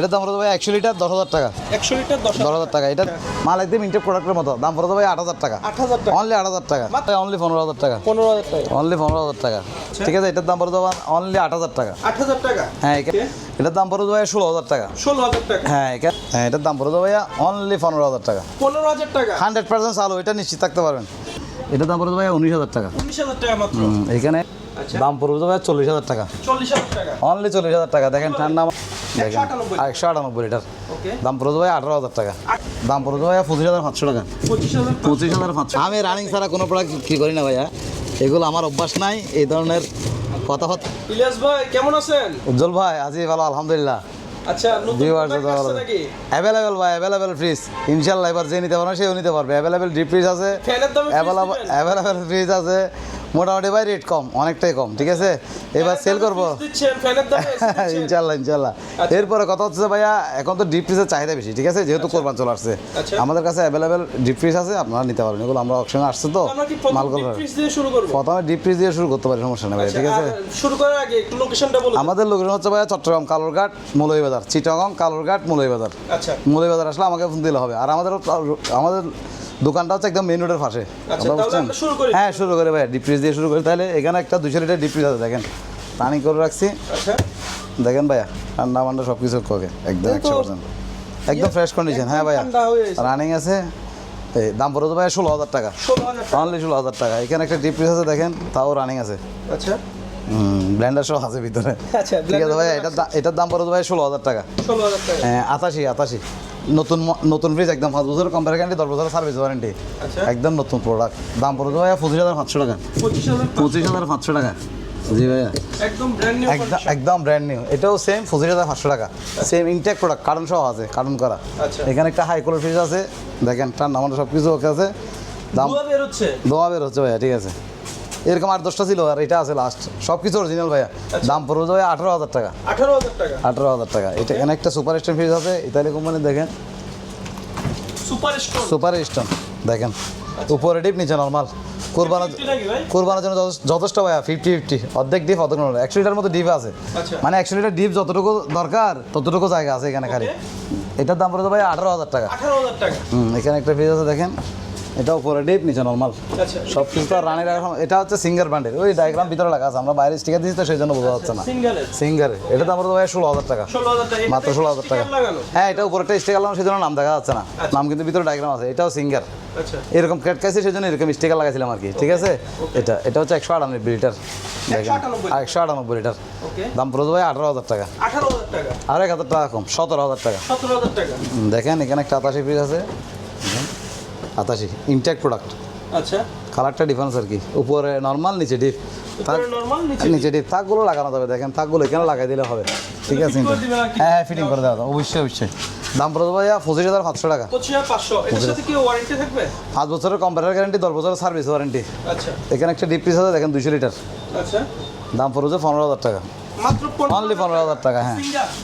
এটার দাম পড়ে ভাই একশো লিটার দশ হাজার টাকা একশো লিটার দশ হাজার টাকা এটা মাল একদম ইন্টেক প্রোডাক্টের মতো দাম পড়ে ভাই আট হাজার টাকা আট হাজার টাকা অনলি আট হাজার টাকা অনলি পনেরো হাজার টাকা পনেরো হাজার টাকা অনলি পনেরো হাজার টাকা ঠিক আছে এটার দাম পড়ে দেওয়া অনলি আট হাজার টাকা আট হাজার টাকা হ্যাঁ এটার দাম পড়ে দেওয়া ষোলো হাজার টাকা ষোলো হাজার টাকা হ্যাঁ হ্যাঁ এটার দাম পড়ে দেওয়া ভাইয়া অনলি পনেরো হাজার টাকা পনেরো হাজার টাকা হান্ড্রেড পার্সেন্ট চালু এটা নিশ্চিত থাকতে পারবেন এটার দাম পড়ে ভাইয়া উনিশ হাজার টাকা উনিশ হাজার টাকা মাত্র এখানে আচ্ছা। দাম পড়বে ভাইয়া চল্লিশ হাজার টাকা চল্লিশ হাজার টাকা অনলি চল্লিশ হাজার টাকা দেখেন ঠান্ডা। একশো আটানব্বই লিটার। দাম পড়ে ভাই আঠারো হাজার টাকা। দাম পড়ে ভাইয়া পঁচিশ হাজার পাঁচশো টাকা। পঁচিশ হাজার পাঁচশো। আমি রানিং ছাড়া কোনো প্রোডাক্ট কি করি না ভাইয়া। এগুলো আমার অভ্যাস নাই এই ধরনের ইলিয়াস ভাই কেমন আছেন? উজ্জ্বল ভাই আজি ভালো আলহামদুলিল্লাহ। আচ্ছা অ্যাভেলেবেল ভাই অ্যাভেলেবেল ফ্রিজ ইনশাল্লাহ এবার যে নিতে পারবে সেও নিতে পারবে। অ্যাভেলেবেল ডিপ ফ্রিজ আছে। অ্যাভেলেবেল ফ্রিজ আছে। মোটামুটি ভাই রেট কম অনেকটাই কম ঠিক আছে? এবার সেল করব। ইনশাল্লাহ ইনশাল্লাহ। আচ্ছা। এরপরে কথা হচ্ছে ভাইয়া এখন তো ডিপ ফ্রিজের চাহিদা বেশি ঠিক আছে? যেহেতু কোরবান চলে আসছে। আচ্ছা। আমাদের কাছে অ্যাভেলেবেল ডিপ ফ্রিজ আছে আপনারা নিতে পারবেন। এগুলো আমরা অপশনে আসছে তো কি প্রথম ডিপ ফ্রিজ দিয়ে শুরু করতে পারি সমস্যা নেই ভাই ঠিক আছে? শুরু করার আগে একটু লোকেশনটা বলুন আমাদের লোকেশন হচ্ছে ভাইয়া চট্টগ্রাম কালুরঘাট মৌলভীবাজার চিটাগং কালুরঘাট মৌলভীবাজার। আচ্ছা। মৌলভীবাজার আসলে আমাকে ফোন দিলে হবে। আর আমাদের আমাদের দোকানটা হচ্ছে একদম মেন রোডের পাশে। আচ্ছা। হ্যাঁ শুরু করে ভাই ডিপ ফ্রিজ দিয়ে শুরু করি। তাহলে এখানে একটা দুশো লিটার ডিপ ফ্রিজ আছে দেখেন। রানিং করে রাখছি। আচ্ছা। দেখেন ভাইয়া ঠান্ডা মান্ডা সব কিছু কোকে একদম একশো পার্সেন্ট একদম ফ্রেশ কন্ডিশন হ্যাঁ ভাইয়া। রানিং আছে। এই দাম পড়ে তো ভাইয়া ষোলো হাজার টাকা। অনলি ষোলো হাজার টাকা। এখানে একটা ডিপ ফ্রিজ আছে দেখেন তাও রানিং আছে। আচ্ছা। ব্ল্যান্ডার সহ আছে ভিতরে। আচ্ছা ঠিক আছে ভাইয়া এটার দা- এটার দাম পড়ে তো ভাই ষোলো হাজার টাকা। হ্যাঁ, আটাশি আটাশি। নতুন নতুন ফ্রিজ একদম পাঁচ বছরের কম্পার গ্যারান্টি দশ বছরের সার্ভিস ওয়ারেন্টি আচ্ছা। একদম নতুন প্রোডাক্ট দাম পড়ে তো ভাইয়া পঁচিশ হাজার পাঁচশো টাকা। পঁচিশ হাজার পাঁচশো। টাকা। জি ভাইয়া। একদম ব্র্যান্ড নিউ একদম একদম ব্র্যান্ড নিউ এটাও সেম পঁচিশ হাজার পাঁচশো টাকা। সেম ইনটেক প্রোডাক্ট কার্টন সহ আছে কার্টন করা। আচ্ছা। এখানে একটা হাই কোয়ালিটি ফ্রিজ আছে। দেখেন ঠান্ডা আমাদের সব কিছু ওকে আছে। দাম দোয়া বের হচ্ছে ভাইয়া ঠিক আছে। এরকম আট দশটা ছিল আর এটা আছে লাস্ট সব কিছু অরিজিনাল ভাইয়া দাম পড়বে ভাইয়া আঠারো হাজার টাকা। আঠারো হাজার টাকা? আঠারো হাজার টাকা। এটা এখানে একটা সুপার স্টোন ফ্রিজ আছে ইতালি কোম্পানি দেখেন। সুপার স্টোর সুপার স্টোন দেখেন। উপরে ডিপ নিচে নর্মাল কোরবানোর কোরবানোর জন্য যথেষ্ট- ভাইয়া ফিফটি ফিফটি অর্ধেক ডিপ অর্ধেক নর্মাল একশো লিটার মতো ডিপ আছে। আচ্ছা। মানে একশো লিটার ডিপ যতটুকু দরকার ততটুকু জায়গা আছে এখানে খালি। এটার দাম পড়ে ভাই আঠারো হাজার টাকা। আঠারো হাজার টাকা। হুম এখানে একটা ফ্রিজ আছে দেখেন। এটা উপরে ডিপ নিচে নর্মাল আচ্ছা। সব কিছু তো রানি রাখা এটা হচ্ছে সিঙ্গার ব্র্যান্ডের ওই ডায়াগ্রাম ভিতরে লাগা আছে আমরা বাইরে স্টিকার দিচ্ছি তো সেই জন্য বোঝা যাচ্ছে না। সিঙ্গার এটা তো ভাই ষোলো হাজার টাকা। মাত্র ষোলো হাজার টাকা। হ্যাঁ এটা উপরে স্টিকার লাগানো সেই জন্য নাম দেখা যাচ্ছে না। আচ্ছা। নাম কিন্তু ভিতরে ডায়াগ্রাম আছে এটাও সিঙ্গার আচ্ছা। এরকম ক্যাটকাইছে সেই জন্য এরকম স্টিকার লাগাইছিলাম আর কি ঠিক আছে? এটা এটা হচ্ছে একশো আটানব্বই লিটার দেখেন 198 একশো আটানব্বই লিটার দাম পড়ে ভাই আঠারো হাজার টাকা। আর এক হাজার টাকা কম সতেরো হাজার টাকা। দেখেন এখানে একটা আতাশি পিস আছে। আতাশি ইনটেক প্রোডাক্ট আচ্ছা। কালারটা ডিফারেন্স আর কি। উপরে নর্মাল নিচে ডিপ নিচে ডিপ থাকগুলো লাগানো যাবে দেখেন থাকগুলো এখানে লাগাই দিলে হবে। ঠিক আছে? হ্যাঁ হ্যাঁ ফিটিং করে দেওয়া অবশ্যই অবশ্যই। দাম পড়ে ভাইয়া পঁচিশ হাজার পাঁচশো টাকা ওয়ারেন্টি পাঁচ বছরের কম্পিউটার গ্যারান্টি দশ বছরের সার্ভিস ওয়ারেন্টি আচ্ছা। এখানে একটা ডিপ পিস আছে দেখেন দুইশো লিটার আচ্ছা। দাম পড়েছে পনেরো হাজার টাকা। অনলি পনেরো হাজার টাকা। হ্যাঁ।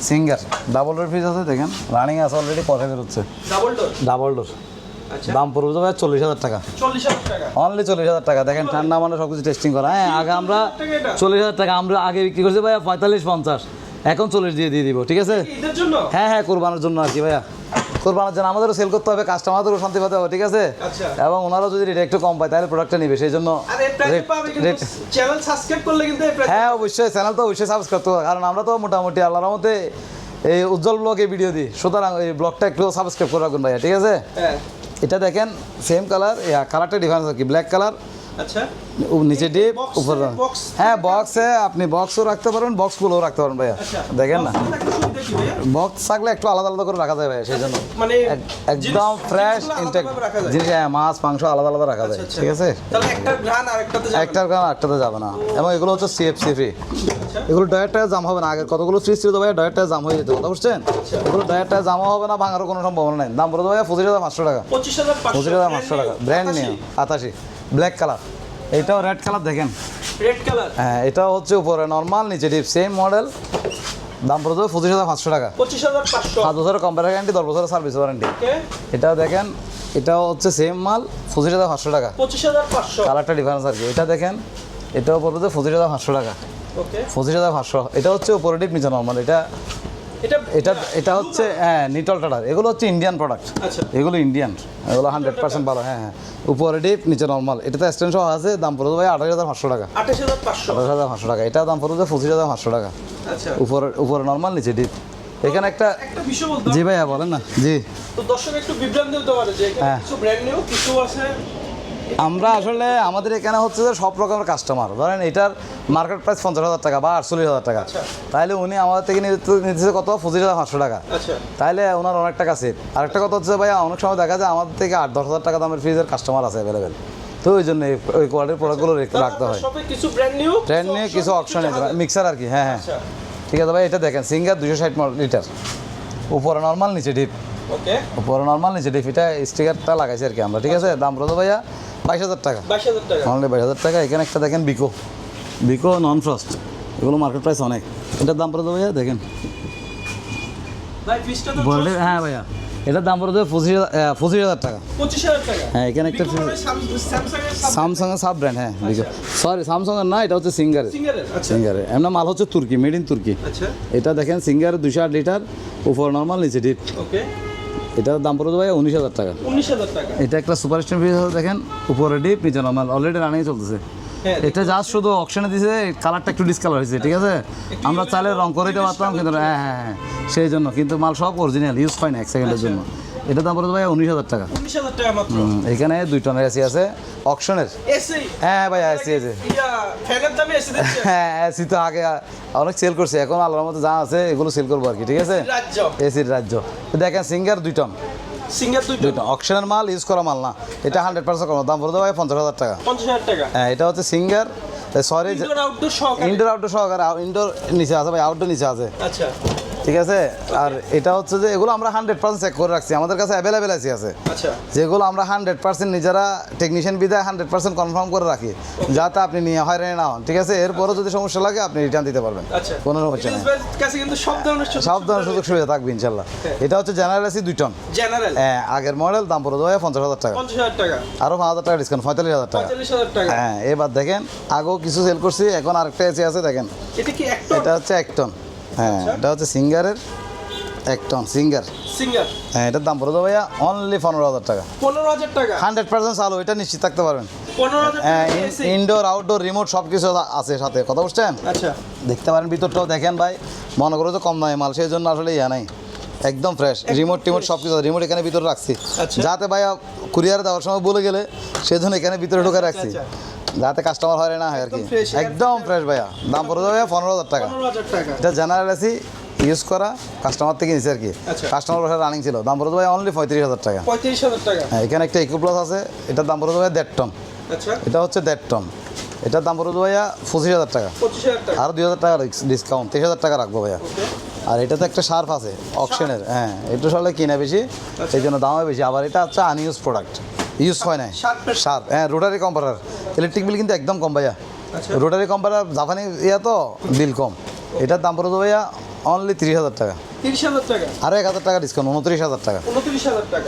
সিঙ্গার ডাবল ডোর ফ্রিজ আছে দেখেন। রানিং আছে অলরেডি কথা বেরোচ্ছে ডাবল ডোর ডাবল ডোর দাম পড়বে তো চল্লিশ হাজার টাকা। অনলি চল্লিশ হাজার টাকা। দেখেন ঠান্ডা মানে সব কিছু টেস্টিং করা। হ্যাঁ আগে আমরা চল্লিশ হাজার টাকা আমরা আগে বিক্রি করছি ভাইয়া পঁয়তাল্লিশ পঞ্চাশ। এখন চল্লিশ দিয়ে দিয়ে দিব ঠিক আছে? হ্যাঁ হ্যাঁ কোরবানোর জন্য আর কি ভাইয়া। কোরবানোর জন্য আমাদেরও সেল করতে হবে কাস্টমারদেরও শান্তি পেতে হবে ঠিক আছে? আচ্ছা। এবং ওনারাও যদি রেট একটু কম পায় তাহলে প্রোডাক্টটা নিবে সেই জন্য হ্যাঁ অবশ্যই চ্যানেল তো অবশ্যই সাবস্ক্রাইব করতে হবে কারণ আমরা তো মোটামুটি আল্লাহর মতে এই উজ্জ্বল ব্লগে ভিডিও দিই। সুতরাং এই ব্লগটা একটু সাবস্ক্রাইব করে রাখুন ভাইয়া ঠিক আছে? হ্যাঁ। এটা দেখেন সেম কালার কালারটা ডিফারেন্স আর কি? ব্ল্যাক কালার আচ্ছা। নিচে ডিপ উপর হ্যাঁ বক্সে আপনি বক্সও রাখতে পারবেন বক্সগুলোও রাখতে পারেন ভাইয়া। আচ্ছা দেখেন না। ভাইয়া? বক্স থাকলে একটু আলাদা আলাদা করে রাখা যায় ভাইয়া সেই জন্য। মানে একদম ফ্রেশ ইনটেক। জিনিস হ্যাঁ মাছ মাংস আলাদা আলাদা রাখা যায় আচ্ছা, ঠিক আছে? একটার কারণ একটাতে যাবে না। এবং এগুলো হচ্ছে ফ্রি আচ্ছা। এগুলো ডয়েরটা জাম হবে না। আগের কতগুলো ফ্রিজ ছিল তো ভাই ডয়েরটা জাম হয়ে যেত কথা বুঝছেন? আচ্ছা। এগুলো ডয়েরটা জামও হবে না ভাঙারও কোনো সম্ভাবনা নেই। দাম পড়ে ভাই পঁচিশ হাজার পাঁচশো টাকা। পঁচিশ হাজার পাঁচশো টাকা। ব্র্যান্ড নিয়ে আতাশি ব্ল্যাক কালার এটাও রেড কালার দেখেন। রেড কালার হ্যাঁ এটাও হচ্ছে উপরে। নর্মাল নিচে ডিপ সেম মডেল দাম পড়ে যাবে পঁচিশ হাজার পাঁচশো টাকা। পঁচিশ হাজার পাঁচশো। পাঁচ বছরের কম্পিউটার গ্যারান্টি দশ বছরের সার্ভিস ওয়ারেন্টি এটাও দেখেন এটাও হচ্ছে সেম মাল পঁচিশ হাজার পাঁচশো টাকা। পঁচিশ হাজার পাঁচশো। কালারটা ডিফারেন্স আর কি। এটা দেখেন এটাও পড়বে যে পঁচিশ হাজার পাঁচশো টাকা। পঁচিশ হাজার পাঁচশো। এটা হচ্ছে উপরে ডিপ নিচে নর্মাল এটা এটা এটা এটা হচ্ছে হ্যাঁ নিটল টাটার এগুলো হচ্ছে ইন্ডিয়ান প্রোডাক্ট আচ্ছা। এগুলো ইন্ডিয়ান এগুলো হান্ড্রেড পার্সেন্ট ভালো হ্যাঁ হ্যাঁ। উপরে ডিপ নিচে নর্মাল এটাতে স্ট্যান্ড সহ আছে দাম পড়বে ভাই আঠাশ হাজার পাঁচশো টাকা। আঠাশ হাজার পাঁচশো। আঠাশ হাজার পাঁচশো টাকা। এটা দাম পড়বে পঁচিশ হাজার পাঁচশো টাকা। আচ্ছা। উপরে উপরে নর্মাল নিচে ডিপ এখানে একটা জি ভাইয়া বলেন না। জি। তো দর্শক একটু বিভ্রান্তি হতে পারে যে হ্যাঁ। কিছু ব্র্যান্ড নিউ কিছু আছে আমরা আসলে আমাদের এখানে হচ্ছে যে সব রকমের কাস্টমার ধরেন এটার মার্কেট প্রাইস পঞ্চাশ হাজার টাকা বা আটচল্লিশ হাজার টাকা। আচ্ছা। তাহলে উনি আমাদের থেকে নিতে- নিতেছে কত? পঁচিশ হাজার পাঁচশো টাকা। আচ্ছা। তাহলে ওনার অনেক টাকা সেভ আরেকটা কথা হচ্ছে ভাইয়া অনেক সময় দেখা যায় আমাদের থেকে আট দশ হাজার টাকা দামের ফ্রিজের কাস্টমার আছে অ্যাভেলেবেল তো ওই জন্য ওই কোয়ালিটির প্রোডাক্টগুলো রাখতে হয়। সবে কিছু ব্র্যান্ড নিউ ট্রেন নিয়ে কিছু অপশনে মিক্সার আর কি হ্যাঁ হ্যাঁ। আচ্ছা। ঠিক আছে ভাই এটা দেখেন সিঙ্গার দুশো ষাট লিটার উপরে নর্মাল নিচে ডিপ ওকে উপরে নর্মাল নিচে ডিপ এটা স্টিকারটা লাগাইছি আর কি আমরা ঠিক আছে? দাম রতো ভাইয়া? বাইশ হাজার টাকা। অনলি বাইশ হাজার টাকা। এখানে একটা দেখেন বিকো বিকো নন ফ্রস্ট এগুলো মার্কেট প্রাইস অনেক। এটার দাম পড়ে ভাইয়া? দেখেন। হ্যাঁ ভাইয়া। এটার দাম পড়ে হাজার পঁচিশ হাজার টাকা। পঁচিশ হাজার টাকা। হ্যাঁ এখানে একটা স্যামসাং এর সাব ব্র্যান্ড হ্যাঁ সরি স্যামসাং এর না এটা হচ্ছে সিঙ্গারের সিঙ্গারের আচ্ছা। সিঙ্গারের এমন মাল হচ্ছে তুর্কি মেড ইন তুর্কি। আচ্ছা। এটা দেখেন সিঙ্গার দুশো আট লিটার উপর নর্মাল নিচে ডিপ ওকে এটার দাম পড়ে ভাই উনিশ হাজার টাকা। উনিশ হাজার টাকা। এটা একটা সুপার স্টার ফ্রিজ দেখেন উপরে ডিপ নিচে নর্মাল অলরেডি রানিং চলতেছে। হ্যাঁ এটা জাস্ট শুধু অপশনে দিছে কালারটা একটু ডিসকালার হয়েছে ঠিক আছে? আমরা চাইলে রং করে দিতে পারতাম কিন্তু হ্যাঁ হ্যাঁ হ্যাঁ সেই জন্য কিন্তু মাল সব অরিজিনাল ইউজ হয় না এক সেকেন্ডের জন্য। এটা দাম পড়ে ভাই উনিশ হাজার টাকা। উনিশ হাজার টাকা মাত্র? এখানে দুই টনের এসি আছে অপশনের এসি হ্যাঁ ভাই এসি আছে ফ্যানের দামে এসি হ্যাঁ এসি তো আগে অনেক সেল করছে এখন আল্লাহর মতো যা আছে এগুলো সেল করব আর কি ঠিক আছে? রাজ্য। এসির রাজ্য। দেখেন সিঙ্গার দুই টন। সিঙ্গার দুইটা দুই অপশনের মাল ইউজ করা মাল না। এটা হান্ড্রেড পার্সেন্ট কম। দাম পড়ে ভাই পঞ্চাশ হাজার টাকা। পঞ্চাশ হাজার টাকা? হ্যাঁ এটা হচ্ছে সিঙ্গার সরি ইনডোর আউটডোর সহকারে? ইনডোর আউটডোর ইনডোর নিচে আছে ভাই আউটডোর নিচে আছে। আচ্ছা। ঠিক আছে? আর এটা হচ্ছে যে এগুলো আমরা হান্ড্রেড পার্সেন্ট চেক করে রাখছি। আমাদের কাছে অ্যাভেলেবেল আছে আছে। আচ্ছা। যেগুলো আমরা হান্ড্রেড পার্সেন্ট নিজেরা টেকনিশিয়ান বিদায় হান্ড্রেড পার্সেন্ট কনফার্ম করে রাখি যাতে আপনি নিয়ে হয়রানি না হন ঠিক আছে? এরপরও যদি সমস্যা লাগে আপনি রিটার্ন দিতে পারবেন। আচ্ছা। কোনো সমস্যা নেই। সব ধরনের সুযোগ সুবিধা থাকবে ইনশাল্লাহ। এটা হচ্ছে জেনারেল এসি দুই টন হ্যাঁ আগের মডেল দাম পড়ে দেওয়া পঞ্চাশ হাজার টাকা। আরও পাঁচ হাজার টাকা ডিসকাউন্ট পঁয়তাল্লিশ হাজার টাকা। হ্যাঁ এবার দেখেন আগেও কিছু সেল করছি এখন আরেকটা এসি আছে দেখেন। এটা হচ্ছে এক টন হ্যাঁ এটা হচ্ছে সিঙ্গারের এক টন সিঙ্গার। সিঙ্গার? হ্যাঁ এটার দাম পড়ে দেবো ভাইয়া অনলি পনেরো হাজার টাকা। পনেরো হাজার টাকা? হান্ড্রেড পার্সেন্ট চালু এটা নিশ্চিত থাকতে পারবেন। হ্যাঁ ইনডোর আউটডোর রিমোট সব কিছু আছে সাথে কথা বুঝছেন? আচ্ছা। দেখতে পারেন ভিতরটাও দেখেন ভাই মনে করো যে কম দামে মাল সেই জন্য আসলে ইয়া নাই। একদম ফ্রেশ রিমোট টিমোট সব কিছু রিমোট এখানে ভিতরে রাখছি। আচ্ছা। যাতে ভাই কুরিয়ার দেওয়ার সময় বলে গেলে সেজন্য এখানে ভিতরে ঢুকে রাখছি। আচ্ছা। যাতে কাস্টমার হয় না হয় আর কি। একদম ফ্রেশ ভাইয়া। দাম পড়ে যাবে পনেরো হাজার টাকা। এটা জেনারেল এসি ইউজ করা কাস্টমার থেকে নিছে আর কি। আচ্ছা। কাস্টমার বসে রানিং ছিল। দাম পড়ে যাবে অনলি পঁয়ত্রিশ হাজার টাকা। পঁয়ত্রিশ হাজার টাকা। হ্যাঁ এখানে একটা ইকো প্লাস আছে। এটার দাম পড়ে যাবে দেড় টন আচ্ছা। এটা হচ্ছে দেড় টন এটার দাম পড়ে ভাইয়া পঁচিশ হাজার টাকা। আর দুই হাজার টাকা ডিসকাউন্ট তেইশ হাজার টাকা রাখব ভাইয়া। আর এটাতে একটা শার্প আছে অকশনের হ্যাঁ এটা সলে কিনা বেশি। এই জন্য দামও বেশি। আবার এটা হচ্ছে আনইউজ প্রোডাক্ট ইউজ হয় না Sharp এর- শার্প হ্যাঁ রোটারি কম্পারার ইলেকট্রিক বিল কিন্তু একদম কম ভাইয়া। আচ্ছা। রোটারি কম্পারার জাপানি ইয়া তো বিল কম। এটার দাম পড়ে ভাইয়া অনলি তিরিশ হাজার টাকা। আরও এক হাজার টাকা ডিসকাউন্ট উনত্রিশ হাজার টাকা।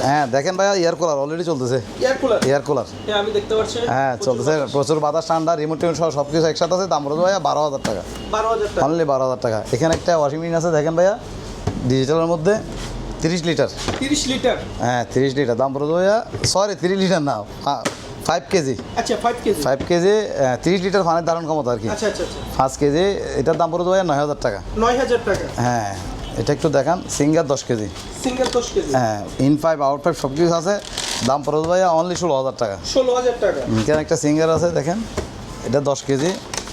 হ্যাঁ দেখেন ভাইয়া এয়ার কুলার অলরেডি চলতেছে। এয়ার কুলার এয়ার কুলার হ্যাঁ আমি দেখতে পাচ্ছি। হ্যাঁ চলতেছে। প্রচুর বাতাস। ঠান্ডা রিমোট টিমোট সহ সব কিছু একসাথে আছে। দাম পড়ে ভাইয়া বারো হাজার টাকা। বারো হাজার টাকা। অনলি বারো হাজার টাকা। এখানে একটা ওয়াশিং মেশিন আছে দেখেন ভাইয়া। ডিজিটালের মধ্যে। তিরিশ লিটার। তিরিশ লিটার? হ্যাঁ তিরিশ লিটার। দাম পড়ে ভাইয়া সরি তিরিশ লিটার না ফাইভ কেজি আচ্ছা ফাইভ কেজি ফাইভ কেজি তিরিশ লিটার পানির ধারণ ক্ষমতা আর কি। আচ্ছা আচ্ছা আচ্ছা। পাঁচ কেজি এটার দাম পড়ে ভাইয়া নয় হাজার টাকা। নয় হাজার টাকা? হ্যাঁ এটা একটু দেখান সিঙ্গার দশ কেজি সিঙ্গেল দশ কেজি হ্যাঁ ইন ফাইভ আউট ফাইভ সব কিছু আছে দাম পড়ে ভাইয়া অনলি ষোলো হাজার টাকা। ষোলো হাজার টাকা। এখানে একটা সিঙ্গার আছে দেখেন এটা দশ কেজি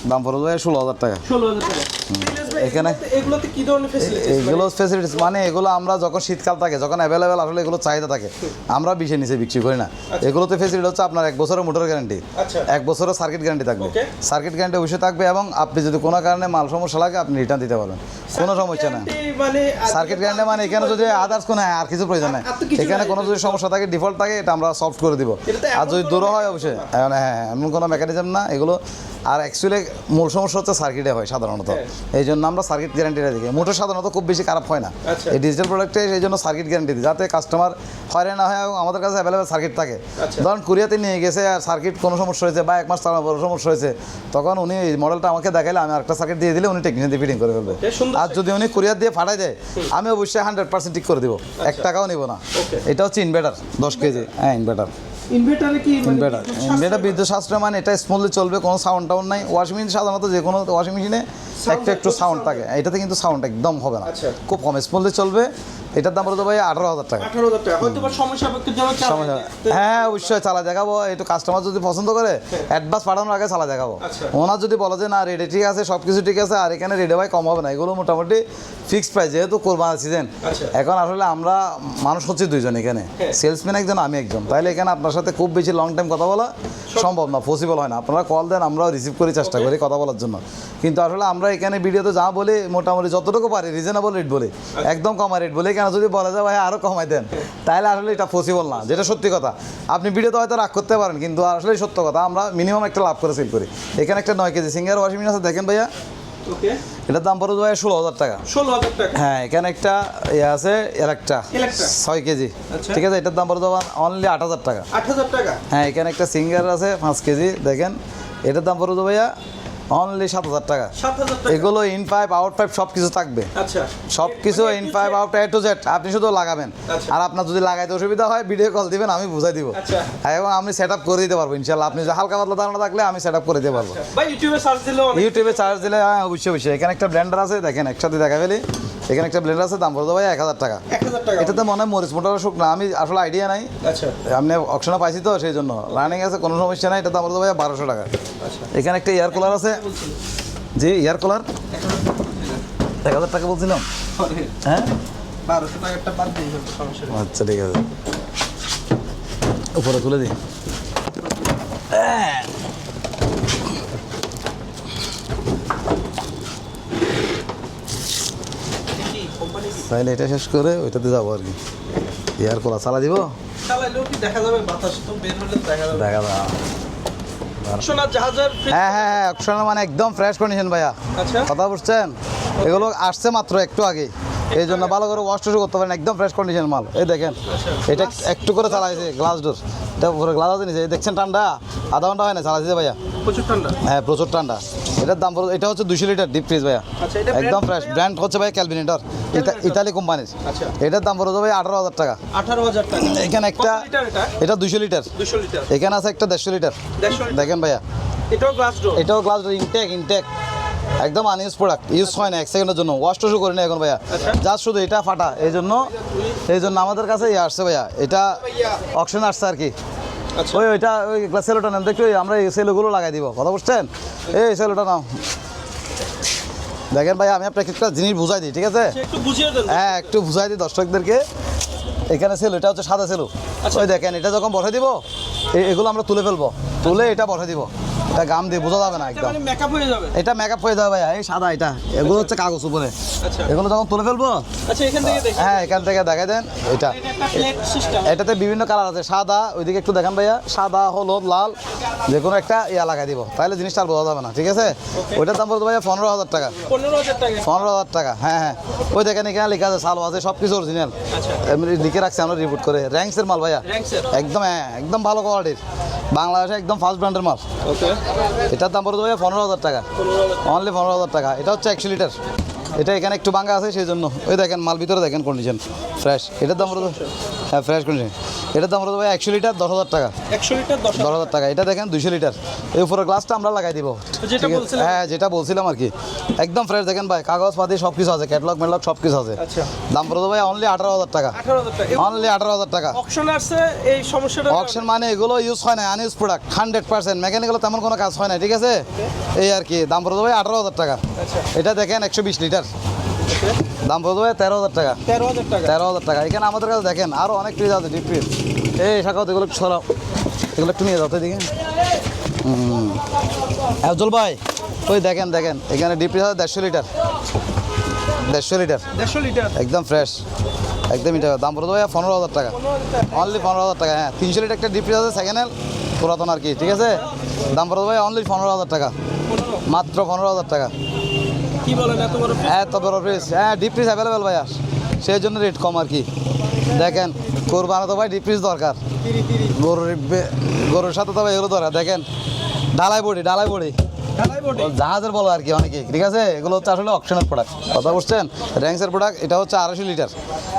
দাম পড়ে ভাইয়া ষোলো হাজার টাকা। এখানে- এখানে এগুলোতে কি ধরনের ফেসিলিটি এগুলো ফেসিলিটিস মানে এগুলো আমরা যখন শীতকাল থাকে যখন অ্যাভেলেবেল আসলে এগুলো চাহিদা থাকে। আমরা বিশে নিচে বিক্রি করি না। এগুলোতে ফেসিলিটি হচ্ছে আপনার এক বছরের মোটর গ্যারান্টি আচ্ছা। এক বছরের সার্কিট গ্যারান্টি থাকবে. সার্কিট গ্যারান্টি অবশ্যই থাকবে এবং আপনি যদি কোনো কারণে মাল সমস্যা লাগে আপনি রিটার্ন দিতে পারবেন। কোনো সমস্যা না। মানে সার্কিট গ্যারান্টি মানে এখানে যদি আদার্স কোনো হ্যাঁ, আর কিছু প্রয়োজন নেই। এখানে কোনো যদি সমস্যা থাকে ডিফল্ট থাকে এটা আমরা সলভ করে দিব। আর যদি দূর হয় অবশ্যই। না? হ্যাঁ হ্যাঁ এমন কোনো মেকানিজম না। এগুলো আর অ্যাকচুয়ালি মূল সমস্যা হচ্ছে সার্কিটে হয় সাধারণত। হ্যাঁ। এই জন্য আমরা সার্কিট গ্যারান্টিটা দিই মোটর সাধারণত খুব বেশি খারাপ হয় না। আচ্ছা। এই ডিজিটাল প্রোডাক্টে সেই জন্য সার্কিট গ্যারান্টি দিই। যাতে কাস্টমার হয়রান না হয় এবং আমাদের কাছে অ্যাভেলেবেল সার্কিট থাকে। আচ্ছা। ধরুন কুরিয়াতে নিয়ে গেছে আর সার্কিট কোনো সমস্যা হয়েছে বা এক মাস চালানোর বড় সমস্যা হয়েছে তখন উনি এই মডেলটা আমাকে দেখাইলে আমি আরেকটা সার্কিট দিয়ে দিলে উনি টেকনিশিয়ান দিয়ে ফিটিং করে ফেলবে। আর যদি উনি কুরিয়ার দিয়ে পাঠাই দেয় আমি অবশ্যই হান্ড্রেড পার্সেন্ট ঠিক করে দিব। এক টাকাও নিব না। এটা হচ্ছে ইনভার্টার দশ কেজি। হ্যাঁ ইনভার্টার ইনভার্টারে কি? মানে ইনভার্টার সাশ্রয়? ইনভার্টার বিদ্যুৎ সাশ্রয় মানে এটা স্মুথলি চলবে কোনো সাউন্ড টাউন নাই। ওয়াশিং মেশিন সাধারণত যে কোনো ওয়াশিং মেশিনে একটু একটু সাউন্ড থাকে। এটাতে কিন্তু সাউন্ড একদম হবে না। আচ্ছা। খুব কম স্মুথলি চলবে। এটার দাম পড়বে ভাই আঠারো হাজার টাকা। আঠারো হাজার হয়তো সমস্যা হ্যাঁ অবশ্যই চালা দেখাবো। একটু কাস্টমার যদি পছন্দ করে অ্যাডভান্স পাঠানোর আগে চালা দেখাবো। আচ্ছা। ওনার যদি বলে যে না রেডি ঠিক আছে সব কিছু ঠিক আছে আর এখানে রেডি ভাই কম হবে না। এগুলো মোটামুটি ফিক্সড প্রাইস যেহেতু কোরবান সিজন আচ্ছা। এখন আসলে আমরা মানুষ হচ্ছে দুইজন এখানে। হ্যাঁ। সেলসম্যান একজন আমি একজন। তাইলে এখানে আপনার সাথে খুব বেশি লং টাইম কথা বলা সম্ভব না পসিবল হয় না। আপনারা কল দেন আমরাও রিসিভ করি চেষ্টা করি কথা বলার জন্য। কিন্তু আসলে আমরা এখানে ভিডিওতে যা বলি মোটামুটি যতটুকু পারি রিজনেবল রেট বলি। আচ্ছা। একদম কমা রেট বলি কেন যদি বলা যায় ভাই আরও কমাই দেন তাহলে আসলে এটা পসিবল না যেটা সত্যি কথা। আপনি ভিডিওতে হয়তো রাগ করতে পারেন কিন্তু আসলে সত্য কথা আমরা মিনিমাম একটা লাভ করে সেল করি। এখানে একটা নয় কেজি সিঙ্গার ওয়াশিং মেশিন আছে দেখেন ভাইয়া। এটার দাম পড়বে ভাই ষোলো হাজার টাকা। ষোলো হাজার টাকা। হ্যাঁ এখানে একটা ইয়ে আছে Electra? ছয় কেজি। আচ্ছা। ঠিক আছে এটার দাম পড়বে অনলি আট হাজার টাকা। আট হাজার টাকা। হ্যাঁ এখানে একটা সিঙ্গার আছে পাঁচ কেজি দেখেন। এটার দাম পড়বে ভাইয়া অনলি সাত হাজার টাকা। এগুলো ইন পাইপ আউট পাইপ সব কিছু থাকবে সব কিছু in pipe out pipe to Z আপনি শুধু লাগাবেন। আচ্ছা। আর আপনার যদি লাগাইতে অসুবিধা হয় ভিডিও কল দিবেন আমি বুঝাই দিব। আচ্ছা। এবং আমি সেট আপ করে দিতে পারব ইনশাল্লাহ আপনি যদি হালকা পাতলা ধারণা থাকলে আমি সেট আপ করে দিতে পারব। ইউটিউবে সার্চ দিলে ইউটিউবে চার্জ দিলে হ্যাঁ অবশ্যই অবশ্যই। এখানে একটা ব্লেন্ডার আছে দেখেন একসাথে দেখা ফেলি। এখানে একটা ব্লেন্ডার আছে দাম পড়তে ভাই এক হাজার টাকা। টাকা এটাতে মনে হয় মরিচ মোটার শুকনা আমি আসলে আইডিয়া নাই। আচ্ছা। আপনি অপশনে পাইছি তো সেই জন্য। রানিং আছে কোনো সমস্যা নাই এটা দাম পড়তে ভাই বারোশো টাকা। আচ্ছা। এখানে একটা এয়ার কুলার আছে। জি এয়ার কুলার এক হাজার টাকা বলছিলাম? হ্যাঁ? বারোশো টাকাটা বাদ দিয়ে যাবে সমস্যা নেই। আচ্ছা ঠিক আছে। উপরে তুলে দিই কি কোম্পানি কি তাহলে এটা শেষ করে ওইটাতে যাব আর কি। এয়ার কোলা চালা দিব। দেখা যাবে? বাতাস তো বের হলে দেখা যাবে। দেখা দাও হ্যাঁ। হ্যাঁ হ্যাঁ অপশনাল মানে একদম ফ্রেশ কন্ডিশন ভাইয়া। আচ্ছা। কথা বুঝছেন? এগুলো আসছে মাত্র একটু আগে। এই জন্য ভালো করে ওয়াশ করতে পারেন একদম ফ্রেশ কন্ডিশন মাল। এই দেখেন এটা একটু করে চালাইছে গ্লাস ডোর এটা এই দেখছেন ঠান্ডা? আধা ঘণ্টা হয় না চালাইছে ভাইয়া। প্রচুর ঠান্ডা? হ্যাঁ প্রচুর ঠান্ডা। এটার দাম পড়বে এটা হচ্ছে দুশো লিটার ডিপ ফ্রিজ ভাইয়া। আচ্ছা, একদম ফ্রেশ ব্র্যান্ড হচ্ছে ভাই ক্যালভিনেটর ইতালি কোম্পানির। আচ্ছা। এটার দাম পড়বে ভাই আঠারো হাজার টাকা। আঠারো হাজার টাকা। এখানে একটা এটা? দুশো লিটার। দুশো লিটার। এখানে আছে একটা দেড়শো লিটার। দেখেন ভাইয়া। এটাও গ্লাস ডোর এটাও গ্লাস ইনটেক ইনটেক একদম আনইউজ প্রোডাক্ট ইউজ হয় না এক সেকেন্ডের জন্য। ওয়াশ করি না এখন ভাইয়া। আচ্ছা। যা শুধু এটা ফাটা এই জন্য এই জন্য আমাদের কাছে ইয়ে আসছে ভাইয়া। এটা অপশন আসছে আর কি। আচ্ছা। ওই ওইটা ওই সেলোটা নেন দেখো আমরা এই সেলোগুলো লাগাই দিব। কথা বুঝছেন? এই সেলোটা নাও। দেখেন ভাই আমি আপনাকে একটা জিনিস বুঝাই দিই ঠিক আছে? দেন। হ্যাঁ একটু বুঝাই দিই দর্শকদেরকে। এখানে সেলো এটা হচ্ছে সাদা সেলো আচ্ছা। ওই দেখেন এটা যখন বসে দিব এগুলো আমরা তুলে ফেলব। তুলে এটা বসে দিব। এটা গাম দিয়ে বোঝা যাবে না একদম। মানে মেকআপ হয়ে যাবে। এটা মেকআপ হয়ে যাবে ভাইয়া এই সাদা এটা। এগুলো হচ্ছে কাগজ উপরে। আচ্ছা। এগুলো যখন তুলে ফেলব? আচ্ছা এখান থেকে দেখি। হ্যাঁ এখান থেকে দেখাই দেন এটা। এটাতে বিভিন্ন কালার আছে সাদা ওইদিকে একটু দেখান ভাইয়া সাদা হলুদ লাল যে কোনো একটা ইয়া লাগাই দিব। তাহলে জিনিসটা আর বোঝা যাবে না ঠিক আছে? ওইটার দাম বলতে ভাইয়া পনেরো হাজার টাকা। পনেরো হাজার টাকা। হ্যাঁ হ্যাঁ। ওই দেখেন এখানে লেখা আছে সালো আছে সব কিছু অরিজিনাল এমনি লিখে রাখছি আমরা রিপোর্ট করে। র্যাঙ্কসের মাল ভাইয়া। একদম হ্যাঁ একদম ভালো কোয়ালিটির বাংলাদেশে একদম ফার্স্ট ব্র্যান্ডের মাল। ওকে এটার দাম পড়ে ভাইয়া পনেরো হাজার টাকা। অনলি পনেরো হাজার টাকা। এটা হচ্ছে একশো লিটার। এটা এখানে একটু ভাঙ্গা আছে, সেই জন্য। ওই দেখেন, মাল ভিতরে দেখেন কন্ডিশন ফ্রেশ এটার দাম পড়ে হ্যাঁ ফ্রেশ কন্ডিশন এটার দাম পড়বে ভাই একশো লিটার দশ হাজার টাকা। একশো লিটার দশ হাজার টাকা। এটা দেখেন দুশো লিটার। এই উপরে গ্লাসটা আমরা লাগাই দিব। হ্যাঁ যেটা বলছিলাম আর কি। একদম ফ্রেশ দেখেন ভাই কাগজ পাতি সব কিছু আছে ক্যাটলগ মেটলগ সব কিছু আছে। আচ্ছা। দাম পড়বে ভাই অনলি আঠারো হাজার টাকা। অনলি আঠারো হাজার টাকা। অপশন আসছে এই সমস্যাটা অকশন মানে এগুলো ইউজ হয় না unused product hundred percent mechanical তেমন কোনো কাজ হয় না ঠিক আছে? এই আর কি দাম পড়বে ভাই আঠারো হাজার টাকা। আচ্ছা। এটা দেখেন একশো বিশ লিটার। দাম পড়বে তেরো হাজার টাকা। তেরো হাজার টাকা। তেরো হাজার টাকা। এখানে আমাদের কাছে দেখেন আরও অনেক ফ্রিজ আছে ডিপ ফ্রিজ এই শাখাও এগুলো সরাও। এগুলো একটু নিয়ে যাও তো এদিকে। হুম। আফজল ভাই ওই দেখেন দেখেন এখানে ডিপ ফ্রিজ আছে দেড়শো লিটার। দেড়শো লিটার। দেড়শো লিটার। একদম ফ্রেশ একদম এটা দাম পড়বে ভাই পনেরো হাজার টাকা। অনলি পনেরো হাজার টাকা হ্যাঁ। তিনশো লিটার একটা ডিপ ফ্রিজ আছে সেকেন্ড হ্যান্ড পুরাতন আর কি ঠিক আছে? দাম পড়বে ভাই অনলি পনেরো হাজার টাকা। মাত্র পনেরো হাজার টাকা। কি বলেন এত বড় piece? এত বড় ফ্রিজ হ্যাঁ ডিপ ফ্রিজ অ্যাভেলেবেল ভাইয়া। সেই জন্য রেট কম আর কি। দেখেন কোরবানো তো ভাই ডিপ ফ্রিজ দরকার। গরুর গরুর সাথে তো ভাই এগুলো দরকার দেখেন ডালাই বড়ি ডালাই বড়ি। জাহাজের বলো আর কি অনেকে। ঠিক আছে? এগুলো হচ্ছে আসলে অপশনের প্রোডাক্ট কথা বুঝছেন? র্যাঙ্কসের প্রোডাক্ট এটা হচ্ছে আড়াইশো লিটার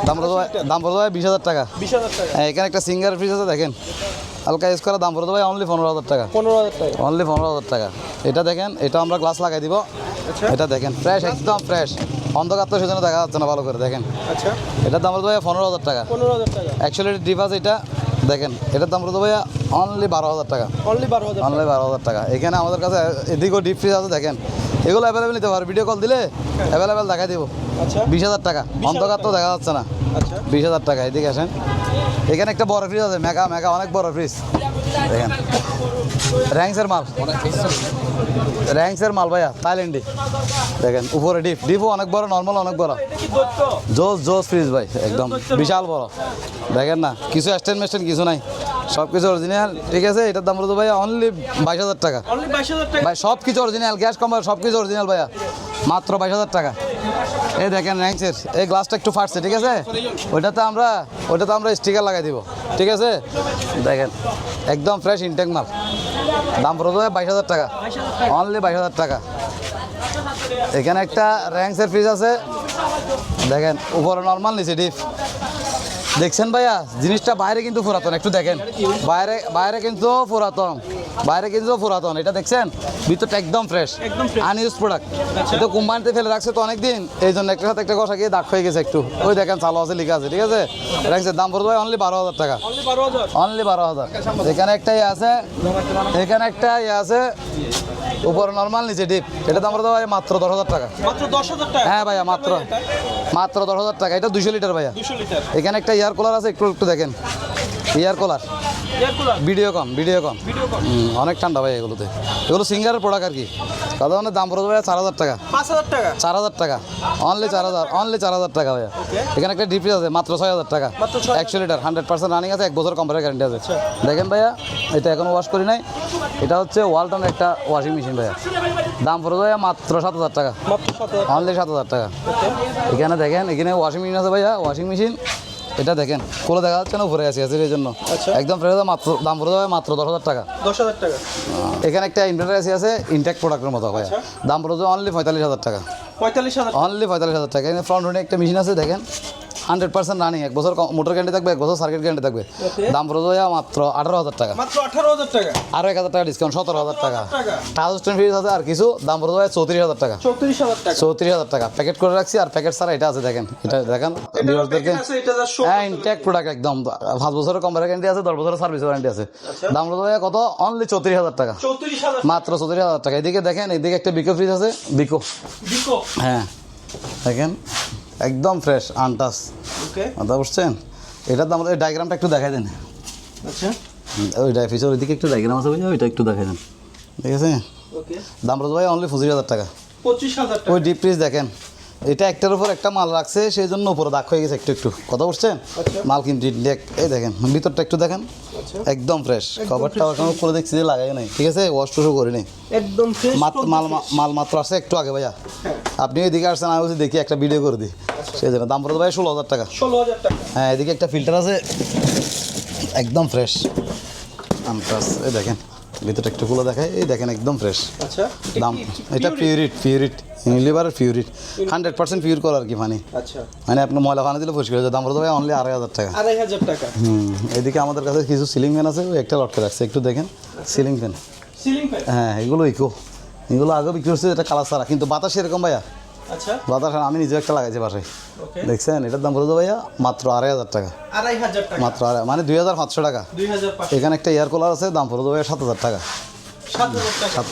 দাম পড়তে দাম পড়তে ভাই বিশ হাজার টাকা। বিশ হাজার টাকা। হ্যাঁ এখানে একটা সিঙ্গার ফ্রিজ আছে দেখেন। হালকা ইউজ করা দাম পড়তে ভাই অনলি পনেরো হাজার টাকা। পনেরো হাজার টাকা। অনলি পনেরো হাজার টাকা। এটা দেখেন এটা আমরা গ্লাস লাগাই দিব। আচ্ছা। এটা দেখেন ফ্রেশ একদম ফ্রেশ অন্ধকার তো সেজন্য দেখা যাচ্ছে না ভালো করে দেখেন। আচ্ছা। এটার দাম পড়তে ভাই পনেরো হাজার টাকা। পনেরো হাজার টাকা। অ্যাকচুয়ালি ডিভাস এটা দেখেন এটার দাম পড়তে ভাইয়া অনলি বারো হাজার টাকা। অনলি বারো হাজার অনলি বারো হাজার টাকা। এখানে আমাদের কাছে এদিকেও ডিপ ফ্রিজ আছে দেখেন। এগুলো অ্যাভেলেবেল নিতে পারবে ভিডিও কল দিলে অ্যাভেলেবেল দেখাই দিব। আচ্ছা। বিশ হাজার টাকা। অন্ধকার তো দেখা যাচ্ছে না। বিশ হাজার টাকা এদিকে আসেন। এখানে একটা বড় ফ্রিজ আছে মেগা মেগা অনেক বড় ফ্রিজ দেখেন। র্যাঙ্কসের মাল। র্যাঙ্কসের মাল ভাইয়া থাইল্যান্ডি। দেখেন উপরে ডিপ। ডিপও অনেক বড় নর্মাল অনেক বড়। জোস জোস ফ্রিজ ভাই একদম বিশাল বড়। দেখেন না কিছু স্ট্যান্ড মেস্টেন কিছু নাই। সব কিছু অরিজিনাল ঠিক আছে? এটার দাম হলো ভাইয়া অনলি বাইশ হাজার টাকা। অনলি বাইশ হাজার টাকা। ভাই সব কিছু অরিজিনাল গ্যাস কম্পার সব কিছু অরিজিনাল ভাইয়া। মাত্র বাইশ হাজার টাকা। এই দেখেন র্যাঙ্কসের এই গ্লাসটা একটু ফাটছে, ঠিক আছে? ওইটাতে আমরা ওইটাতে আমরা স্টিকার লাগাই দিব, ঠিক আছে? দেখেন, একদম ফ্রেশ ইনটেক মাল। দাম পড়বে বাইশ হাজার টাকা। অনলি বাইশ হাজার টাকা। এখানে একটা র্যাঙ্কসের ফ্রিজ আছে। দেখেন, উপরে নর্মাল নিচে ডিপ দেখছেন ভাইয়া? জিনিসটা বাইরে কিন্তু পুরাতন, একটু দেখেন। বাইরে বাইরে কিন্তু পুরাতন। বাইরে কিন্তু পুরাতন এটা দেখছেন? ভিতরটা একদম ফ্রেশ একদম আনইউজ প্রোডাক্ট এটা কোম্পানিতে ফেলে রাখছে তো অনেক দিন এই জন্য একটা সাথে একটা কষা গিয়ে দাগ হয়ে গেছে একটু। ওই দেখেন চালু আছে লিখা আছে ঠিক আছে? র্যাঙ্কসের দাম পড়বে অনলি বারো হাজার টাকা। অনলি বারো হাজার? এখানে একটা ইয়ে আছে এখানে একটা ইয়ে আছে উপরে নর্মাল নিচে ডিপ এটা দাম পড়বে ভাই মাত্র দশ হাজার টাকা। মাত্র দশ হাজার টাকা? হ্যাঁ ভাইয়া মাত্র। মাত্র দশ হাজার টাকা। এটা দুশো লিটার ভাইয়া। এখানে একটা ইয়ার কুলার আছে একটু একটু দেখেন। Air cooler? ভিডিও কম ভিডিও কল অনেক ঠান্ডা ভাই এগুলোতে। এগুলো সিঙ্গারের প্রোডাক্ট আর কি। কথা মানে দাম পড়বে ভাইয়া চার হাজার টাকা। পাঁচ হাজার টাকা? চার হাজার টাকা। অনলি চার হাজার অনলি চার হাজার টাকা ভাইয়া। এখানে একটা ডিপি আছে মাত্র ছয় হাজার টাকা। মাত্র 6,000 একশো লিটার হান্ড্রেড পার্সেন্ট রানিং আছে এক বছর কোম্পানির গ্যারান্টি আছে। আচ্ছা। দেখেন ভাইয়া এটা এখনও ওয়াশ করি নাই। এটা হচ্ছে ওয়ালটনের একটা ওয়াশিং মেশিন ভাইয়া। দাম পড়বে ভাইয়া মাত্র সাত হাজার টাকা। অনলি সাত হাজার টাকা। এখানে দেখেন এখানে ওয়াশিং মেশিন আছে ভাইয়া ওয়াশিং মেশিন এটা দেখেন কোলে দেখা যাচ্ছে না উপরে আছে আছে এই জন্য। আচ্ছা। একদম ফ্রেশ মাত্র দাম পড়ে যাবে মাত্র দশ হাজার টাকা। দশ হাজার টাকা। এখানে একটা ইনভার্টার এসি আছে ইনটেক প্রোডাক্টের মতো ভাইয়া। আচ্ছা। দাম পড়ে যাবে অনলি পঁয়তাল্লিশ হাজার টাকা। পঁয়তাল্লিশ হাজার অনলি পঁয়তাল্লিশ হাজার টাকা। এখানে ফ্রন্ট রুনে একটা মেশিন আছে দেখেন। হান্ড্রেড পার্সেন্ট রানিং এক বছর মোটর গ্যারান্টি থাকবে এক বছর সার্কিট গ্যারান্টি থাকবে. দাম পড়ে যাবে মাত্র আঠারো হাজার টাকা। মাত্র আঠারো হাজার টাকা? আরও এক হাজার টাকা ডিসকাউন্ট সতেরো হাজার টাকা। টাচ স্ট্যান্ড ফ্রিজ আছে আর কিছু দাম পড়ে যাবে চৌত্রিশ হাজার টাকা। চৌত্রিশ হাজার টাকা। চৌত্রিশ হাজার টাকা। প্যাকেট করে রাখছি আর প্যাকেট ছাড়া এটা আছে দেখেন। এটা দেখেন ভিউয়ারদেরকে হ্যাঁ ইনটেক প্রোডাক্ট একদম। পাঁচ বছরের কম গ্যারান্টি আছে দশ বছরের সার্ভিস ওয়ারেন্টি আছে। দাম হলো ভাইয়া কত? অনলি চৌত্রিশ হাজার টাকা। মাত্র চৌত্রিশ হাজার টাকা। এদিকে দেখেন এদিকে একটা বিকো ফ্রিজ আছে বিকো বিকো হ্যাঁ দেখেন। একদম ফ্রেশ আনটাস ওকে কথা বুঝছেন? এটা দাম আমাদের ডায়াগ্রামটা একটু দেখাই দেন। আচ্ছা। ওই ডাইফিসের ওইদিকে একটু ডায়াগ্রাম আছে ওইটা একটু দেখাই দেন। ঠিক আছে ওকে দাম রোজ ভাই অনলি পঁচিশ হাজার টাকা। পঁচিশ হাজার টাকা। ওই ডিপ ফ্রিজ দেখেন। এটা একটার উপর একটা মাল রাখছে সেই জন্য উপরে দাগ হয়ে গেছে একটু একটু। কথা বুঝছেন আচ্ছা। মাল কিন্তু এই দেখেন ভিতরটা একটু দেখেন। আচ্ছা। একদম ফ্রেশ কভার টাওয়ার কোনো দেখছি যে লাগাই নাই। ঠিক আছে? ওয়াশ টুশও করি নাই। একদম মাত্র মাল মাল মাত্র আসছে একটু আগে ভাইয়া। হ্যাঁ। আপনি এদিকে আসছেন আমি বলছি দেখি একটা ভিডিও করে দিই। সেই জন্য দাম পড়ে ভাই ষোলো হাজার টাকা। ষোলো হাজার টাকা। হ্যাঁ এদিকে একটা ফিল্টার আছে। একদম ফ্রেশ আনপ্লাস এই দেখেন। ভিতরটা একটু খুলে দেখায় এই দেখেন একদম ফ্রেশ আচ্ছা দাম। এটা পিউরিট পিউরিট লিভারের পিউরিট হান্ড্রেড পার্সেন্ট পিউর কি পানি আচ্ছা। মানে আপনি ময়লা পানি দিলে পরিষ্কার হয়ে দাম পড়তে ভাই অনলি আড়াই হাজার টাকা। আড়াই হাজার টাকা। হুম এদিকে আমাদের কাছে কিছু সিলিং ফ্যান আছে ওই একটা লটকে রাখছে। একটু দেখেন সিলিং ফ্যান সিলিং ফ্যান হ্যাঁ এগুলো ইকো এগুলো আগে বিক্রি হচ্ছে এটা কালার ছাড়া। কিন্তু বাতাস এরকম ভাইয়া। আচ্ছা। বাতাস আমি নিজে একটা লাগাইছি বাসায়। দেখছেন? এটার দাম পড়তে ভাইয়া মাত্র আড়াই হাজার টাকা। আড়াই হাজার টাকা। মাত্র আড়াই মানে দুই হাজার পাঁচশো টাকা। এখানে একটা এয়ার কুলার আছে দাম পড়ে দেবে সাত হাজার টাকা। সাত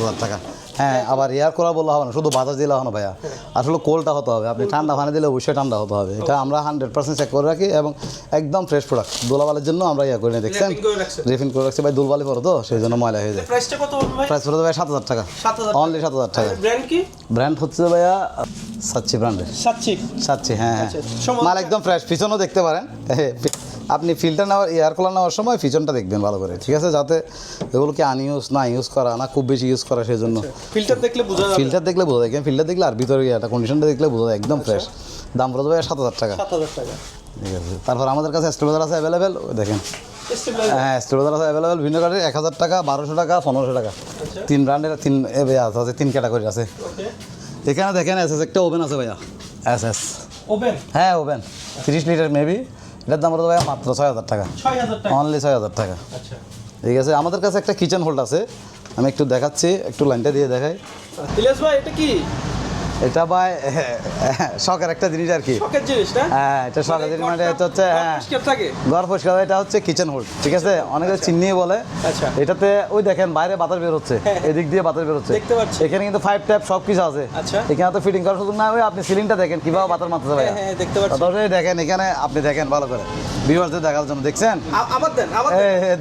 হাজার টাকা। হ্যাঁ আবার এয়ার কুলার বললে হবে না শুধু বাতাস দিলে হবে না ভাইয়া। আসলে কোলটা হতে হবে আপনি ঠান্ডা পানি দিলে অবশ্যই ঠান্ডা হতে হবে। এটা আমরা হান্ড্রেড পার্সেন্ট চেক করে রাখি এবং একদম ফ্রেশ প্রোডাক্ট দোলাবালের জন্য আমরা ইয়া করে নিই দেখছেন? করে রিফিন করে রাখছি ভাই দুলবালি পরে তো সেই জন্য ময়লা হয়ে যায়। ভাই? প্রাইস পড়ে দেবে সাত হাজার টাকা। অনলি সাত হাজার টাকা। ব্র্যান্ড কি? ব্র্যান্ড হচ্ছে ভাইয়া সাচ্ছি ব্র্যান্ডের সাচ্ছি সাচ্চি হ্যাঁ হ্যাঁ। আচ্ছা, মাল একদম ফ্রেশ পিছনেও দেখতে পারেন। আপনি ফিল্টার নেওয়ার এয়ার কুলার নেওয়ার সময় পিছনটা দেখবেন ভালো করে ঠিক আছে? যাতে এগুলোকে আনইউজ না ইউজ করা না খুব বেশি ইউজ করা সেই জন্য ফিল্টার দেখলে বোঝা যাবে। ফিল্টার দেখলে বোঝা যায় ফিল্টার দেখলে আর ভিতরে একটা কন্ডিশনটা দেখলে বোঝা যায় একদম ফ্রেশ দাম পড়ে যাবে সাত হাজার টাকা। সাত হাজার টাকা। ঠিক আছে। তারপর আমাদের কাছে স্টেবিলাইজার আছে অ্যাভেলেবেল দেখেন। হ্যাঁ স্টেবিলাইজার আছে অ্যাভেলেবেল ভিন্ন কাঠের এক হাজার টাকা বারোশো টাকা পনেরোশো টাকা। আচ্ছা। তিন ব্র্যান্ডের তিন আছে তিন ক্যাটাগরি আছে। এখানে দেখেন এস এস একটা ওভেন আছে ভাইয়া। এস এস ওভেন হ্যাঁ ওভেন তিরিশ লিটার মেবি এটার দাম পড়ে ভাইয়া মাত্র ছয় হাজার টাকা। অনলি ছয় হাজার টাকা। আচ্ছা। ঠিক আছে আমাদের কাছে একটা কিচেন হোল্ড আছে। আমি একটু দেখাচ্ছি একটু লাইনটা দিয়ে দেখাই। ভাই এটা কি? এটা ভাই শখের একটা জিনিস আর কি। হ্যাঁ এটা শখের জিনিস মানে এটা হচ্ছে হ্যাঁ। ঘর পরিষ্কার এটা হচ্ছে কিচেন হোল্ড ঠিক আছে? অনেকে চিনি বলে। আচ্ছা। এটাতে ওই দেখেন বাইরে বাতাস বের হচ্ছে হ্যাঁ। এদিক দিয়ে বাতাস বের হচ্ছে। এখানে কিন্তু ফাইভ ট্যাপ সব কিছু আছে। আচ্ছা। এখানে তো ফিটিং করার সুযোগ না ওই আপনি সিলিংটা দেখেন কীভাবে বাতাস মারতেছে ভাই হ্যাঁ, হ্যাঁ। অতটাই দেখেন এখানে আপনি দেখেন ভালো করে। ভিউয়ারদের দেখার জন্য দেখছেন?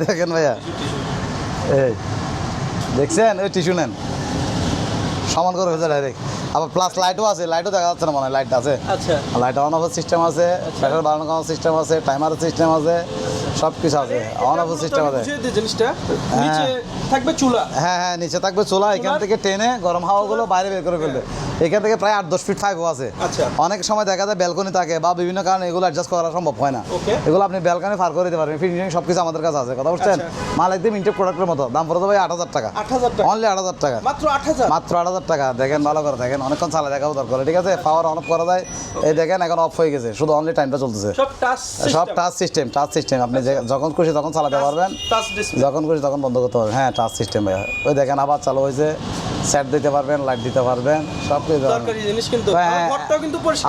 দেখেন ভাইয়া। এই দেখছেন? ওই টিস্যু নেন। সমান করে হয়েছে ডাইরেক্ট আবার প্লাস লাইটও আছে লাইটও দেখা যাচ্ছে না মনে হয় লাইট আছে। আচ্ছা। লাইট অন অফ সিস্টেম আছে প্রেশার বাড়ানো কমানোর সিস্টেম আছে টাইমার সিস্টেম আছে সব কিছু আছে অন অফ সিস্টেম আছে। জিনিসটা। নিচে থাকবে চুলা। হ্যাঁ হ্যাঁ নিচে থাকবে চোলা এখান থেকে টেনে গরম হাওয়াগুলো বাইরে বের করে ফেলবে। এখান থেকে প্রায় আট দশ ফিট ফাইভও আছে। আচ্ছা। অনেক সময় দেখা যায় ব্যালকনি থাকে বা বিভিন্ন কারণে এগুলো অ্যাডজাস্ট করা সম্ভব হয় না। এগুলো আপনি ব্যালকনি পার করে দিতে পারবেন। ফিনিশিং সব কিছু আমাদের কাছে আছে কথা বুঝছেন? আচ্ছা। মাল একদম ইন্টেক প্রোডাক্টের মতো। দাম পড়ে যাবে আট হাজার টাকা। আট হাজার টাকা। অনলি আট হাজার টাকা। মাত্র আট হাজার? মাত্র আট হাজার টাকা দেখেন ভালো করে দেখেন অনেকক্ষণ চালা দেখাও দরকার ঠিক আছে? পাওয়ার অন অফ করা যায়। এই দেখেন এখন অফ হয়ে গেছে। শুধু অনলি টাইমটা চলতেছে। সব টাচ সিস্টেম টাচ সিস্টেম আপনি যখন খুশি তখন চালাতে পারবেন। যখন খুশি তখন বন্ধ করতে পারবেন। হ্যাঁ টাচ সিস্টেম ওই দেখেন আবার চালু হয়েছে। সেট দিতে পারবেন লাইট দিতে পারবেন। সব কিছু জিনিস কিন্তু। হ্যাঁ, হ্যাঁ।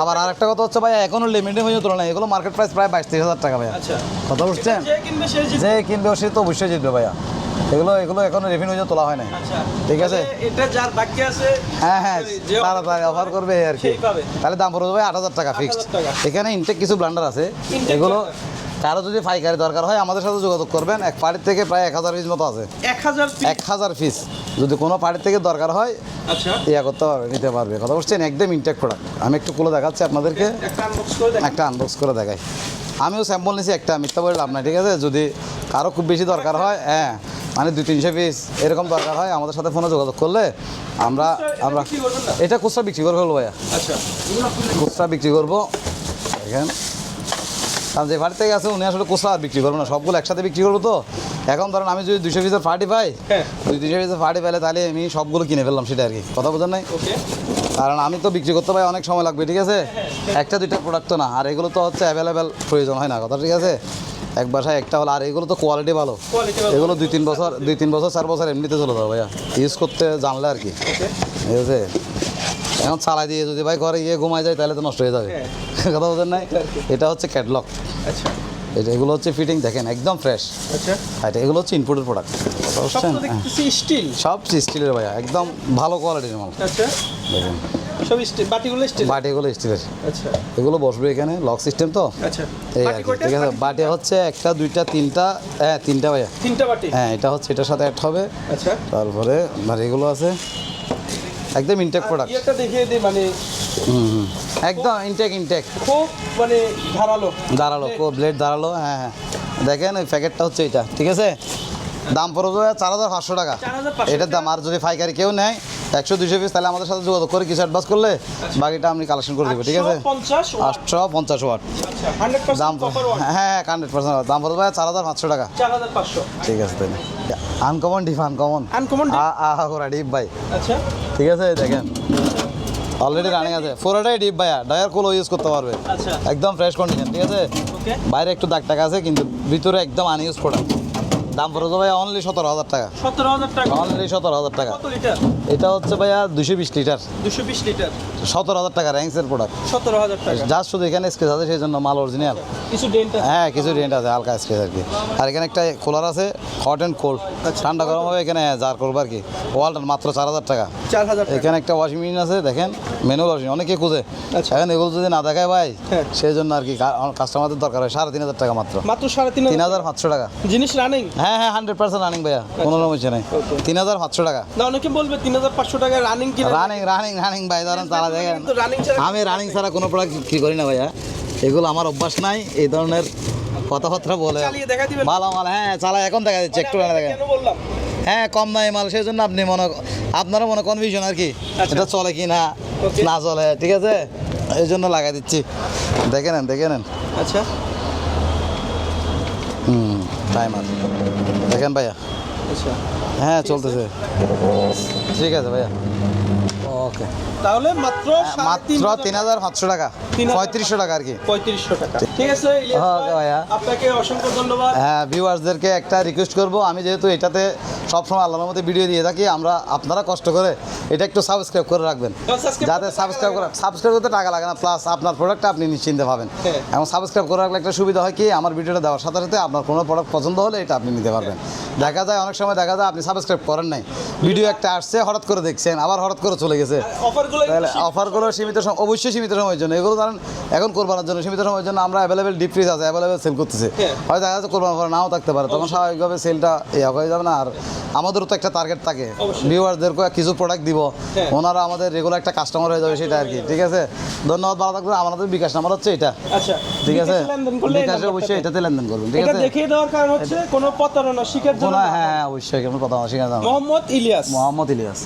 আবার আরেকটা কথা হচ্ছে ভাই এখনও লিমিটেড হয়ে তুলনায় এগুলো মার্কেট প্রাইস প্রায় বাইশ তিরিশ হাজার টাকা ভাইয়া। আচ্ছা। কথা বুঝছেন? যে কিনবে সে যে কিনবে সে তো অবশ্যই জিতবে ভাইয়া। এগুলো এগুলো এখনও রেভিনিউ তোলা হয় নাই। আচ্ছা। ঠিক আছে। এটা যার ভাগ্যে আছে হ্যাঁ হ্যাঁ তাড়াতাড়ি অফার করবে আর কি। তাহলে দাম পড়ে যাবে আট হাজার টাকা 8,000 ফিক্সড এখানে ইনটেক কিছু ব্লান্ডার আছে। এগুলো। কারও যদি পাইকারি দরকার হয় আমাদের সাথে যোগাযোগ করবেন। এক পার্টির থেকে প্রায় এক হাজার পিস মতো আছে। এক হাজার এক হাজার পিস যদি কোনো পার্টির থেকে দরকার হয় আচ্ছা। ইয়া করতে পারবে নিতে পারবে। কথা বলছেন একদম ইনটেক প্রোডাক্ট আমি একটু খুলে দেখাচ্ছি আপনাদেরকে। একটা আনবক্স করে দেখাই। আমিও স্যাম্পল নিয়েছি একটা মিথ্যা বলে লাভ নাই ঠিক আছে? যদি কারও খুব বেশি দরকার হয় হ্যাঁ। মানে দুই তিনশো পিস এরকম দরকার হয় আমাদের সাথে ফোনে যোগাযোগ করলে আমরা আমরা এটা খুচরা বিক্রি করে ফেলব ভাইয়া। আচ্ছা। খুচরা বিক্রি করব। দেখেন। কারণ যে বাড়ি থেকে আছে উনি আসলে আর বিক্রি করব না সবগুলো একসাথে বিক্রি করব তো। এখন ধরেন আমি যদি দুশো পিসের পার্টি পাই হ্যাঁ। দুই দুশো পিসের পার্টি পাইলে তাহলে আমি সবগুলো কিনে ফেললাম সেটা আর কি। কথা বোঝেন নাই? কারণ আমি তো বিক্রি করতে পাই অনেক সময় লাগবে ঠিক আছে? একটা দুইটা প্রোডাক্ট তো না আর এগুলো তো হচ্ছে অ্যাভেলেবেল প্রয়োজন হয় না কথা ঠিক আছে? এক বাসায় একটা হলো আর এগুলো তো কোয়ালিটি ভালো। এগুলো দুই তিন বছর দুই তিন বছর চার বছর এমনিতে চলে যাবে ভাইয়া। ইউজ করতে জানলে আর কি। ঠিক আছে এখন চালাই দিয়ে যদি ভাই ঘরে গিয়ে ঘুমায় যায় তাহলে তো নষ্ট হয়ে যাবে। কথা বোঝেন নাই এটা হচ্ছে ক্যাটলগ আচ্ছা। এটা এগুলো হচ্ছে ফিটিং দেখেন একদম ফ্রেশ আচ্ছা। এটা এগুলো হচ্ছে ইনপুটের প্রোডাক্ট সব তো স্টিল সব স্টিলের ভাইয়া একদম ভালো কোয়ালিটির মাল। আচ্ছা। দেখেন। সব স্টিল বাটিগুলো স্টিল বাটি এগুলো স্টিলের আচ্ছা। এগুলো বসবে এখানে লক সিস্টেম তো? আচ্ছা। এই ঠিক আছে বাটি হচ্ছে একটা দুইটা তিনটা হ্যাঁ তিনটা ভাইয়া। তিনটা বাটি? হ্যাঁ এটা হচ্ছে এটার সাথে অ্যাড হবে। আচ্ছা। তারপরে আর এগুলো আছে। একদম ইনটেক প্রোডাক্ট ইয়েটা দেখিয়ে দিই মানে হুম একদম ইনটেক ইনটেক খুব মানে ধারালো। দাঁড়াল কো ব্লেড দাঁড়াল হ্যাঁ হ্যাঁ। দেখেন ওই প্যাকেটটা হচ্ছে এটা ঠিক আছে? দাম পড়বে চার হাজার পাঁচশো টাকা। এটার দাম আর যদি পাইকারি কেউ নেয় একশো দুশো পিস তাহলে আমাদের সাথে যোগাযোগ করে কিছু অ্যাডভান্স করলে বাকিটা আমি কালেকশন করে দেবো ঠিক আছে? আটশো পঞ্চাশ ওয়াট। আচ্ছা দাম পার্সেন্ট কপার হ্যাঁ হান্ড্রেড পার্সেন্ট দাম পড়বে চার হাজার পাঁচশো টাকা। ঠিক আছে তাহলে। আনকমন ডিপ আনকমন আনকমন আহা করা ডিপ ভাই। আচ্ছা। ঠিক আছে দেখেন। অলরেডি রানিং আছে। পুরোটাই ডিপ ভাইয়া। ডায়ার কুলো ইউজ করতে পারবে। আচ্ছা। একদম ফ্রেশ কন্ডিশন ঠিক আছে? বাইরে একটু দাগ টাকা আছে কিন্তু ভিতরে একদম আনইউজ প্রোডাক্ট দাম পড়ে যাবে অনলি সতেরো হাজার টাকা। সতেরো হাজার টাকা। অনলি সতেরো হাজার টাকা। এটা হচ্ছে ভাইয়া দুশো বিশ লিটার দুশো বিশ লিটার সতেরো হাজার টাকা র্যাঙ্কসের প্রোডাক্ট সতেরো হাজার টাকা। যার শুধু এখানে স্কেচ আছে সেই জন্য মাল অরিজিনাল কিছু ডেন্ট হ্যাঁ কিছু রেন্ট আছে হালকা স্কেচ আর কি। আর এখানে একটা কুলার আছে হট অ্যান্ড কোল্ড ঠান্ডা গরম হবে এখানে জার করব আর কি। ওয়ালটার মাত্র চার হাজার টাকা। চার হাজার এখানে একটা ওয়াশিং মেশিন আছে দেখেন ম্যানুয়াল ওয়াশিং অনেকে খুঁজে। আচ্ছা। এখন এগুলো যদি না দেখায় ভাই হ্যাঁ। সেই জন্য আর কি কাস্টমারদের দরকার হয় সাড়ে তিন হাজার টাকা মাত্র। মাত্র সাড়ে তিন তিন হাজার হাজার পাঁচশো টাকা। জিনিস রানিং হ্যাঁ হ্যাঁ হান্ড্রেড পার্সেন্ট রানিং ভাইয়া কোনো সমস্যা নেই. তিন হাজার পাঁচশো টাকা। না অনেকে বলবে তিন হাজার পাঁচশো টাকা রানিং কিনে রানিং রানিং রানিং ভাই ধরেন তারা দেখেন। আমি রানিং ছাড়া কোনো প্রোডাক্ট কি করি না ভাইয়া। এগুলো আমার অভ্যাস নাই এই ধরনের কথাবার্তা বলে। ভালো মাল হ্যাঁ চালা এখন দেখা যাচ্ছে একটু দেখেন। হ্যাঁ কম দামি মাল সেই জন্য আপনি মনে আপনারা মনে কনফিউশন আর কি। আচ্ছা। এটা চলে কি না না চলে ঠিক আছে? এই জন্য লাগাই দিচ্ছি। দেখে নেন দেখে নেন। আচ্ছা। হুম। টাইম আছে দেখেন ভাইয়া? আচ্ছা। হ্যাঁ চলতেছে। ঠিক আছে ভাইয়া। ওকে। তাহলে মাত্র মাত্র তিন হাজার পাঁচশো টাকা। পঁয়ত্রিশশো টাকা আর কি। পঁয়ত্রিশশো টাকা। ঠিক আছে ইলিয়াস Okay, ভাই, ভাইয়া। আপনাকে অসংখ্য ধন্যবাদ। হ্যাঁ ভিউয়ার্সদেরকে একটা রিকোয়েস্ট করব। আমি যেহেতু এটাতে সবসময় আল্লাহর মধ্যে ভিডিও দিয়ে থাকি আমরা আপনারা কষ্ট করে এটা একটু সাবস্ক্রাইব করে রাখবেন। যাতে সাবস্ক্রাইব করে সাবস্ক্রাইব করতে টাকা লাগে না প্লাস আপনার প্রোডাক্টটা আপনি নিশ্চিন্তে পাবেন। হ্যাঁ। এবং সাবস্ক্রাইব করে রাখলে একটা সুবিধা হয় কি আমার ভিডিওটা দেওয়ার সাথে সাথে আপনার কোনো প্রোডাক্ট পছন্দ হলে এটা আপনি নিতে পারবেন। দেখা যায় অনেক সময় দেখা যায় আপনি সাবস্ক্রাইব করেন নাই। ভিডিও একটা আসছে হঠাৎ করে দেখছেন আবার হঠাৎ করে চলে গেছে। অফারগুলো তাহলে অফারগুলো সীমিত সম- অবশ্যই সীমিত সময়ের জন্য। এগুলো ধরেন এখন করবার জন্য সীমিত সময়ের জন্য আমরা অ্যাভেলেবেল ডিপ ফ্রিজ আছে অ্যাভেলেবেল সেল করতেছি। হ্যাঁ। হয়তো দেখা যাচ্ছে কোরবানোর পরে নাও থাকতে পারে। তখন স্বাভাবিকভাবে সেলটা ইয়ে হয়ে যাবে না। আর আমাদেরও তো একটা টার্গেট থাকে। ভিউয়ারদেরকে কিছু প্রোডাক্ট দিব হ্যাঁ। ওনারা আমাদের রেগুলার একটা কাস্টমার হয়ে যাবে সেটা আর কি ঠিক আছে? ধন্যবাদ ভালো থাকবেন। আমাদের বিকাশ নাম্বার হচ্ছে এটা। আচ্ছা ঠিক আছে? বিকাশে। অবশ্যই এটাতে লেনদেন করবেন ঠিক এটা আছে? দেখিয়ে দেওয়ার কারণ হচ্ছে কোনো প্রতারণা শিকার জন্য হ্যাঁ হ্যাঁ অবশ্যই। কেমন কথা শিখে মোহাম্মদ ইলিয়াস। মোহাম্মদ ইলিয়াস।